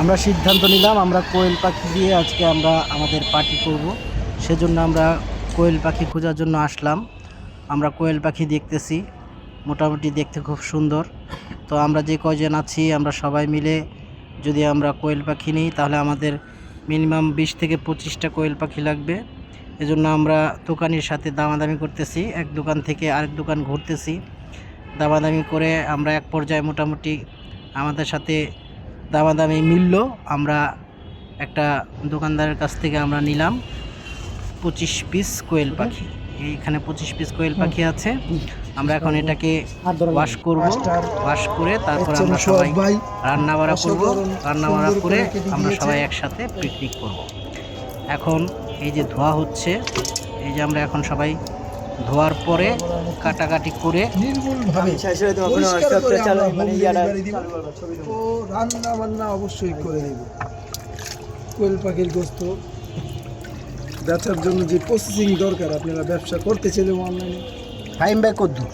আমরা সিদ্ধান্ত নিলাম, আমরা কোয়েল পাখি দিয়ে আজকে আমরা আমাদের পার্টি করব। সেজন্য আমরা কোয়েল পাখি খোঁজার জন্য আসলাম। আমরা কোয়েল পাখি দেখতেছি, মোটামুটি দেখতে খুব সুন্দর। তো আমরা যে কয়জন আছি, আমরা সবাই মিলে যদি আমরা কোয়েল পাখি নিই, তাহলে আমাদের মিনিমাম বিশ থেকে পঁচিশটা কোয়েল পাখি লাগবে। এজন্য আমরা দোকানের সাথে দামাদামি করতেছি, এক দোকান থেকে আরেক দোকান ঘুরতেছি। দামাদামি করে আমরা এক পর্যায়ে মোটামুটি আমাদের সাথে দামাদামি মিলল। আমরা একটা দোকানদারের কাছ থেকে আমরা নিলাম পঁচিশ পিস কোয়েল পাখি। এইখানে পঁচিশ পিস কোয়েল পাখি আছে। আমরা এখন এটাকে ওয়াশ করব। ওয়াশ করে তারপর আমরা সবাই রান্না বাড়া করব। রান্না বাড়া করে আমরা সবাই একসাথে পিকনিক করব। এখন এই যে ধোয়া হচ্ছে এই যে আমরা এখন সবাই ধোয়ার পরে কাটাকাটি করে নির্মূলভাবে পরিষ্কার করে আমরা হোম ডেলিভারি দিব। ও রান্না বান্না অবশ্যই করে দেব কোয়েল পাখির গোস্ত। বেচার জন্য যে প্রসেসিং দরকার আপনারা ব্যবসা করতে চাইলে অনলাইনে ফাইম ব্যাগ কদ্দুর।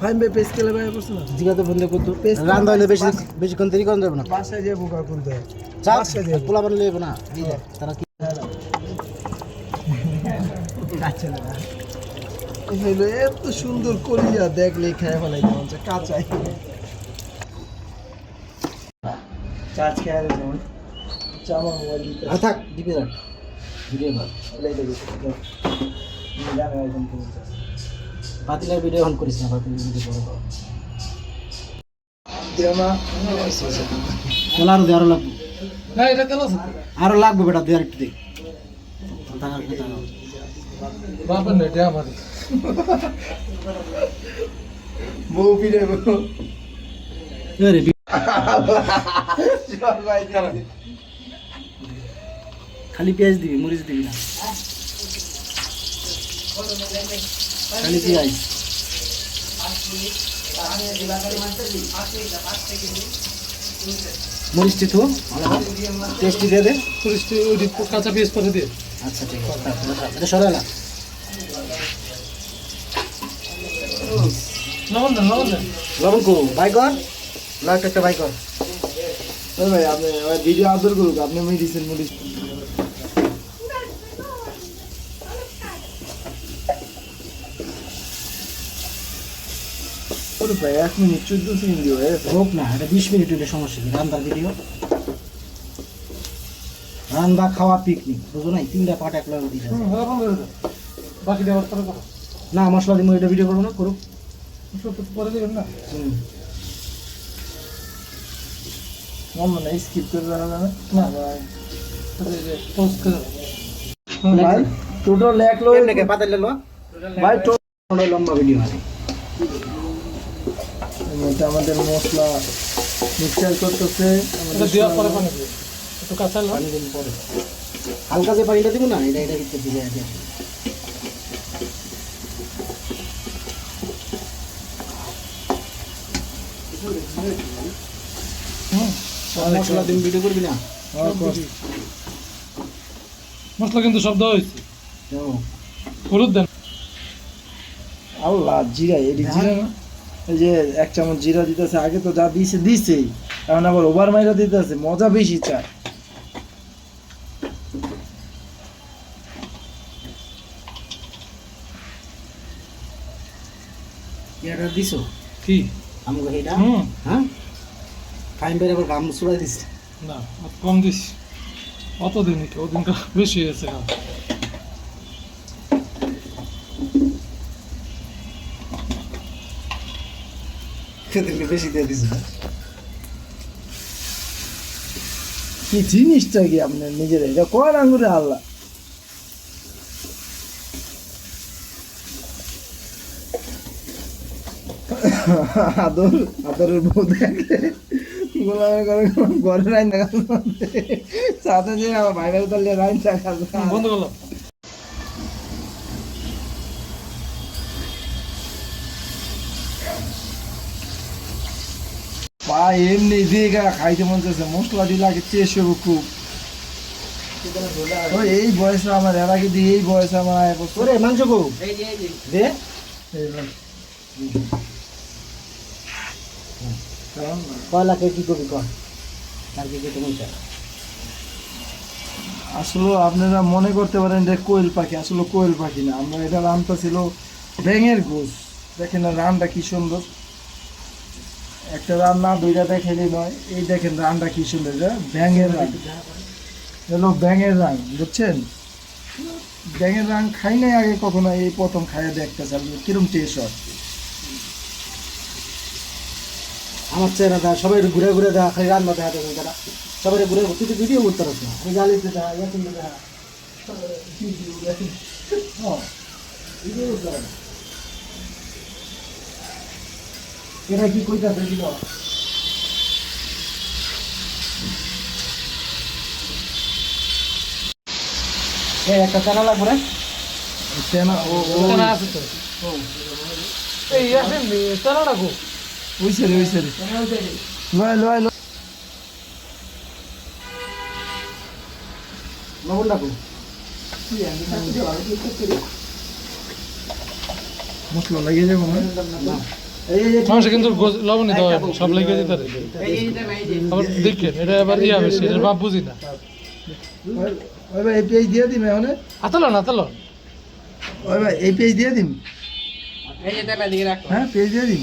ফাইন বাই পেজ কেলে ভাই করছে না? জিগাতে বন্ধ পেস্ট রান্না হলে বেশি বেশিক্ষণ দেরি করা যাবে না। বাসায় যে বোকা করতে বাসায় পোলা বানালে যাবে না। তারা কি এই হইল এত সুন্দর কলিজা দেখলে খেয়ে ফেলাই যেমন কাঁচাই চার্জ খেয়ে যেমন চা আমার মোবাইল দিতে। আর থাক। দিবে যাক ভিডিও কর এলাই দেবে জানে একদম তুমি বাতিলের ভিডিও অন করিস না বাতিলের ভিডিও বড় কর। দেও না। চল আরও দে আরও লাগবে আরও বেটা দে আর একটু দে। টাকা টাকা বাবা না এটা আমার। বউ ফিরে খালি পেঁয়াজ দিবি মরিচ দিবি না। খালি পেঁয়াজ। মরিচটি তো টেস্টি দিয়ে দে। ওই কাঁচা পেঁয়াজ করে দিয়ে। আচ্ছা ঠিক আছে। সরালা লবণ না লবণ না লবণ কো বাই কর। লাস্ট একটা বাই কর। ভাই আপনি ভিডিও আদর করুক আপনি মেডিসিন মেডিসিন ভাই এক মিনিট চোদ্দ সেকেন্ড দিয়ে হোক না এটা বিশ মিনিট হলে সমস্যা নেই রান্নার ভিডিও রান্না খাওয়া পিকনিক বুঝো নাই? তিনটা পাট এক লগে দিতে হবে। বাকি দেওয়ার পরে করো। না মশলা দিব এটা ভিডিও করব না করুক। পরে দেবেন না? হুম। মন না স্কিপ করে দেওয়া যাবে না ভাই পোস্ট করে ভাই টোটাল এক লোক কেমনে কে পাতালে লো ভাই টোটাল লম্বা ভিডিও আছে। মধ্যে আমাদের মশলা মিক্সচার করতেছে। আমাদের দেওয়ার পরে পানি একটু কাঁচা পানি দিন পরে। হালকা যে পানিটা দিব না এটা এটা কিন্তু দিলে আছে মশলা দিন ভিডিও করবি না? মশলা কিন্তু শব্দ হয়েছে। ও, হলুদ দেন। আল্লাহ জিরা জিরা না? এই যে এক চামচ জিরা দিতেছে আগে তো যা দিয়েছে দিছেই। এখন আবার ওভার মাইরা দিতেছে মজা বেশি চায়। এটা দিছো? কি? আমাকে এটা হ্যাঁ? ফাইন বের আবার গাম চুড়া দিস না কম দিস অত দিন কি ওদিনটা বেশি হয়েছে খাওয়া। দিলে বেশি দিয়ে দিস কি জিনিসটা কি আপনার নিজের? এটা কয় আঙ্গুরে আল্লাহ। আদর আদরের বউ দেখলে গোলামে করে ঘরে রাইন দেখা সাথে যে আমার ভাইরাল করলে রাইন দেখা হুম, বন্ধ করলাম। পা এমনি দিয়ে গা খাইতে মন চাইছে মশলা দিলে আগে চেয়ে খুব এই বয়সে আমার এর আগে দিয়ে এই বয়সে আমার আয় বছর। মাংস কো। দে। কয়লা কে কি করবি কর তার কি তুমি আসলে আপনারা মনে করতে পারেন যে কোয়েল পাখি আসলে কোয়েল পাখি না। আমরা এটা রানটা ছিল ব্যাঙের গোস দেখেন না রানটা কি সুন্দর। একটা রান না দুইটা দেখাইলে নয়। এই দেখেন রানটা কি সুন্দর এটা ব্যাঙের রান। হলো ব্যাঙের রান বুঝছেন? ব্যাঙের রান খাই নাই আগে কখনো এই প্রথম খাইয়ে দেখতে চাল কিরম টেস্ট হয়। আমার চেহারা দেখা সবাই ঘুরে ঘুরে দেখা খালি রান্না দেখা দেবে তারা সবাই ঘুরে ঘুরে তুই তো ভিডিও করতে পারছ না। গালিতে দেখা ইয়া কিন্তু দেখা। হ্যাঁ এটা কি কইতাছে এই একটা চ্যানেল লাগবে রে। তেনা ও ও। চেনা আছে তো? এই আসেন চেনাটা গো ওইসে রে ওইসে রে লয় লয় লয়। লবণ ডাকো। মশলা লাগিয়ে যাব না। এই যে কিন্তু লবণ দিতে হয় সব লেগে দিতে পারে আবার দেখেন এটা আবার ইয়া বেশি এটা ভাব বুঝি না। ওই- ওই ভাই এই পেজ দিয়ে দিম এখন আতালন আতালন ওই ভাই এই পেজ দিয়ে দিম। হ্যাঁ পেজ দিয়ে দিম।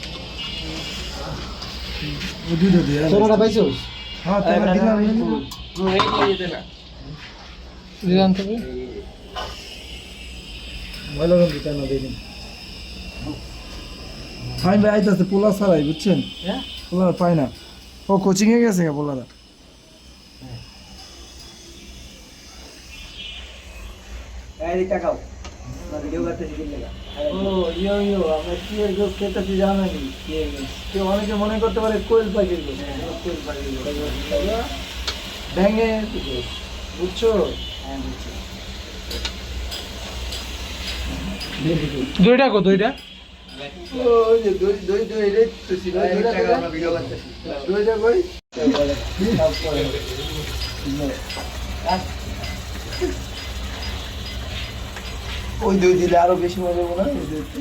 ও দুটো দিয়ে তোরা পাইছো হ্যাঁ দিলাম। ভালো করে দিয়ে দিন ফাইন ভাই আইতাছে পোলা ছাড়াই বুঝছেন? হ্যাঁ? পোলা পায় না। ও কোচিং এ গেছে গা পোলারা। ও ইয়ো ইয়ো আমরা কি এর গোস খেতেছি জানেন কেউ অনেকে মনে করতে পারে কোয়েল পাখির কোয়েল পাখির গোস ব্যাঙে বুঝছ? দুইটা কো দুইটা? দইটা দইটা কই? ওই দই দিলে আরও বেশি মজা হবে না? ওই দইতে?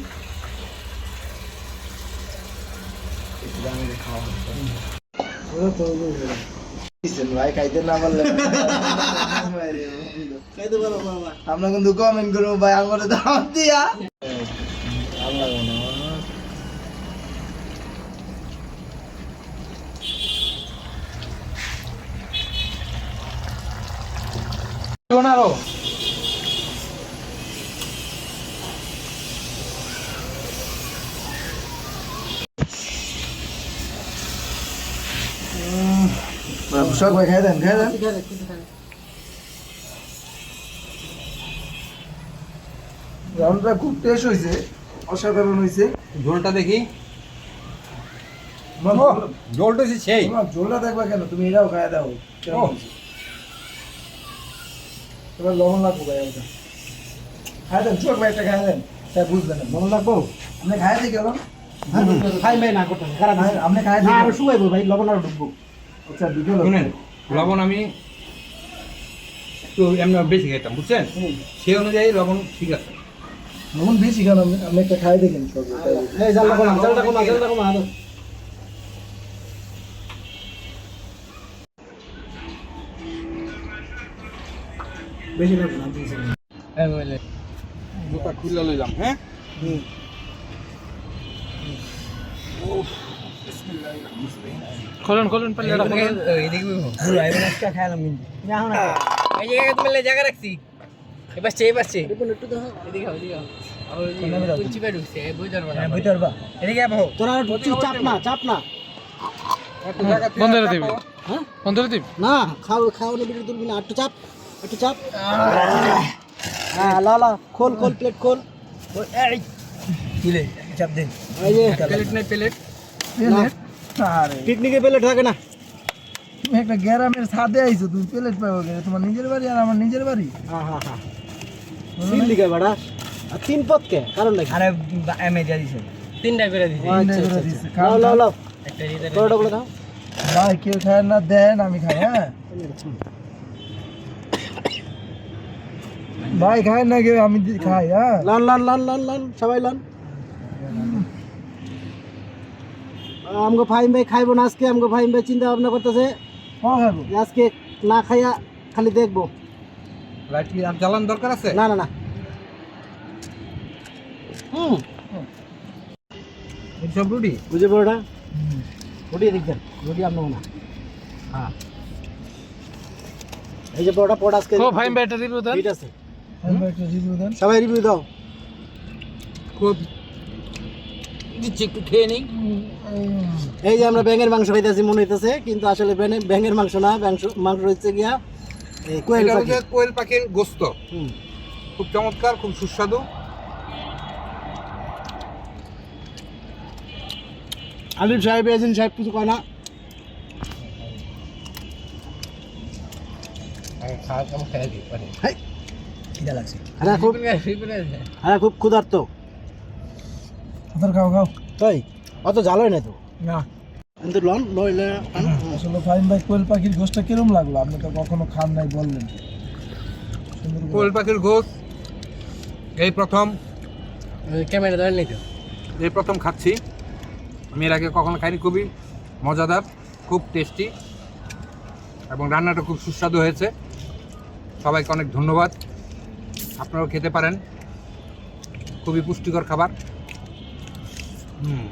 আমরা কিন্তু কমেন্ট করব ভাই আমার দাম দিয়া। আরও। শখ ভাই খাই দেন খাই দেন রাউন্ডটা খুব টেস্ট হয়েছে অসাধারণ হয়েছে ঝোলটা দেখি। ঝোলটা সেই তোমার ঝোলটা দেখবা কেন? তুমি এটাও খাই দাও? এবার লবণ লাগবো ভাই ওটা। খাই দেন চোখ ভাই একটা খাই দেন। তাই বুঝবেন না। মনে লাগবো? আপনি খাই দিয়ে গেলাম খাই ভাই না করতে খারাপ আপনি দিয়ে আরও শুকাইবো ভাই লবণ আরও ঢুকবো। আচ্ছা শুনেন লবণ আমি একটু এমনি বেশি খেতাম বুঝছেন? সেই অনুযায়ী লবণ ঠিক আছে। লবণ বেশি খান আপনি একটা খাই দেখেন বেশি লাগবে না দুটা খুলে লইলাম হ্যাঁ? খোলেন খোলেন পারলে এটা খোলেন এই জায়গায় তুমি জায়গা রাখছি এবার চেয়ে পাচ্ছে এদিকে আও, এদিকে আও। ওই যে কুঞ্চি বের হইছে, বুঝতে পারবা না। এদিকে হ্যাঁ বন্ধ করে দিবি খাও খাওয়ানোর ভিডিও তুলবি না একটু চাপ একটু চাপ হ্যাঁ লা লা খোল খোল প্লেট খোল কিলে চাপ দেন এই প্লেট নাই প্লেট আরে পিকনিকে প্লেট থাকে না? তুমি একটা গ্রামের ছাদে আইছো তুমি প্লেট পাবো গেলে তোমার নিজের বাড়ি আর আমার নিজের বাড়ি? হ্যাঁ হ্যাঁ হ্যাঁ তিন দিকে বেড়া। আর তিন পথ কে? কারণ নাকি? আরে এমএ দিয়া দিছে। তিনটা করে দিছে। আচ্ছা, তিনটা করে আচ্ছা, দিছে। আচ্ছা। লাও লাও লাও একটা দাও। ভাই কেউ খায় না দেন আমি খাই হ্যাঁ? ভাই খায় না কেউ আমি খাই হ্যাঁ? লান লান লান লান লান সবাই লান। আমগো ফাইম ভাই খাইবো না আজকে আমগো ফাইম ভাই চিন্তা ভাবনা করতেছে। কখন খাব যে আজকে না খাইয়া খালি দেখব। লাইট কি আর জ্বালান দরকার আছে? না না না। হুম। এই সব রুটি? বুঝে বড়টা রুটি দেখবেন রুটি আপনার না। হ্যাঁ। এই যে বড়টা পড় আজকে ও ভাই ব্যাটারি রিভিউ দেন। ঠিক আছে। সবাই রিভিউ দাও। খুব দিচ্ছি একটু খেয়ে নেই। এই যে আমরা ব্যাঙের মাংস খাইতেছি মনে হইতেছে কিন্তু আসলে ব্যাঙের মাংস না মাংস মাংস হচ্ছে গিয়া এই কোয়েল পাখি। কোয়েল পাখির গোস্ত। খুব চমৎকার খুব সুস্বাদু। আলিফ সাহেব এজেন্ট সাহেব কিছু কয় না? খুব ক্ষুধার্ত। তোর খাও খাও তাই? অত জাল হয় না তো? না। কিন্তু লন নইলে আসলে ফাইন ভাই কোয়েল পাখির গোষ্ঠটা কিরম লাগল? আপনি তো কখনো খান নাই বললেন। কোয়েল পাখির গোস্ত এই প্রথম। ক্যামেরা ধরে নিতে এই প্রথম খাচ্ছি। আমি এর আগে কখনো খাইনি খুবই মজাদার খুব টেস্টি এবং রান্নাটা খুব সুস্বাদু হয়েছে। সবাইকে অনেক ধন্যবাদ। আপনারাও খেতে পারেন। খুবই পুষ্টিকর খাবার। হুম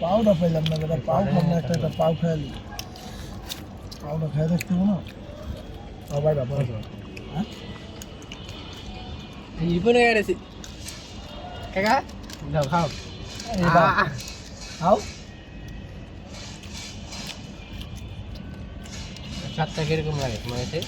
পাউডা পাইলাম না বেটা পাউ খাম না একটা একটা পাউ খাইলি পাউডা খাই দেখতে না ও ভাই বাবা রিপনে গেছে কাকা যাও খাও খাও সাতটা কীরকম লাগে তোমার কাছে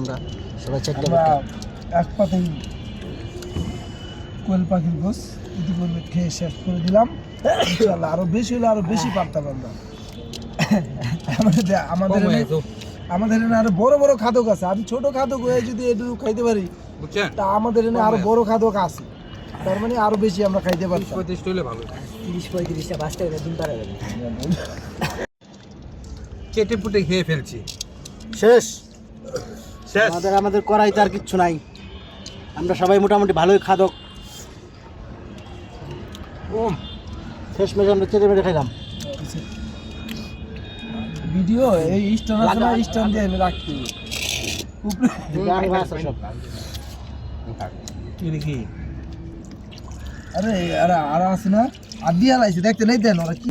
আমরা সবাই চারটে এক পাতেই কোয়েল পাখির গোস ইতিপূর্বে খেয়ে শেষ করে দিলাম। ইনশাআল্লাহ আরও বেশি হলে আরও বেশি পারতাম আমরা। আমাদের আমাদের আমাদের আরও বড় বড় খাদক আছে। আমি ছোট খাদক হয়ে যদি এটুকু খাইতে পারি বুঝছেন? তা আমাদের এখানে আরও বড় খাদক আছে। তার মানে আরও বেশি আমরা খাইতে হলে ভালো তিরিশ পঁয়ত্রিশটা পাঁচটা করে দিন পারে চেটে পুটে খেয়ে ফেলছি। শেষ। শেষ। আমাদের আমাদের করাইতে আর কিচ্ছু নাই। আমরা সবাই মোটামুটি ভালোই খাদক। ওম শেষ মেশে আমরা চেটে মেটে খাইলাম। ভিডিও এই স্টান আছে না স্টান দিয়ে আমি রাখতে উপরে সব। আরে আরে আর আছে না? আর দিয়া লাইছে দেখতে নাই দেন ওরা কি